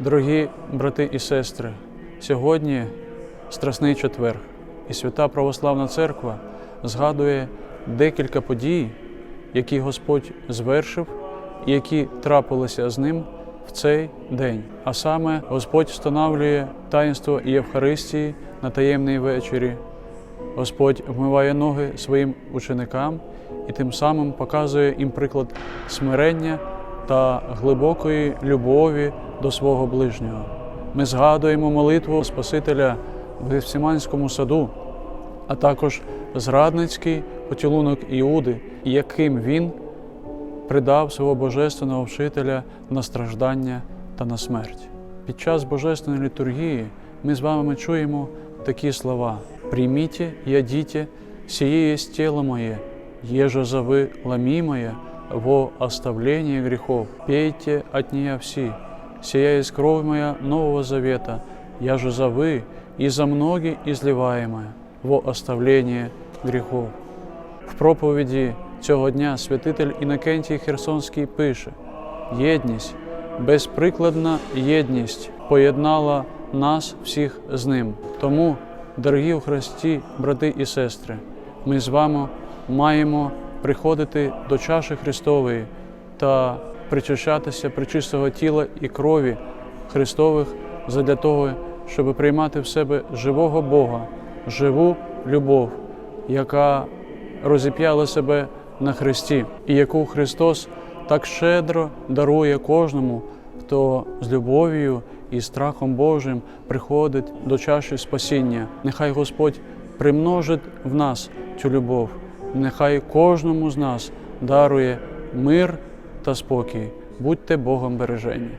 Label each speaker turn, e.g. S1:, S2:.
S1: Дорогі брати і сестри, сьогодні Страсний четвер, і Свята Православна Церква згадує декілька подій, які Господь звершив і які трапилися з ним в цей день. А саме Господь встановлює таїнство Євхаристії на таємній вечері. Господь вмиває ноги своїм ученикам і тим самим показує їм приклад смирення та глибокої любові до свого ближнього. Ми згадуємо молитву Спасителя в Гефсиманському саду, а також зрадницький поцілунок Іуди, яким він придав свого божественного вчителя на страждання та на смерть. Під час божественної літургії ми з вами чуємо такі слова: «Прийміть, ядіте, сие есть тело моє, еже за вы ломимое во оставление грехов, пейте от нее все, сия есть кровь моя нового завета, я же за вы и за многие изливаемая во оставление грехов». В проповіді цього дня святитель Інокентій Херсонський пише: єдність, безприкладна єдність поєднала нас всіх з ним. Тому, дорогі у Христі, брати і сестри, ми з вами маємо приходити до чаші Христової та причащатися причистого тіла і крові Христових задля того, щоб приймати в себе живого Бога, живу любов, яка розіп'яла себе на Христі, і яку Христос так щедро дарує кожному, хто з любов'ю і страхом Божим приходить до чаші спасіння. Нехай Господь примножить в нас цю любов, нехай кожному з нас дарує мир та спокій. Будьте Богом бережені.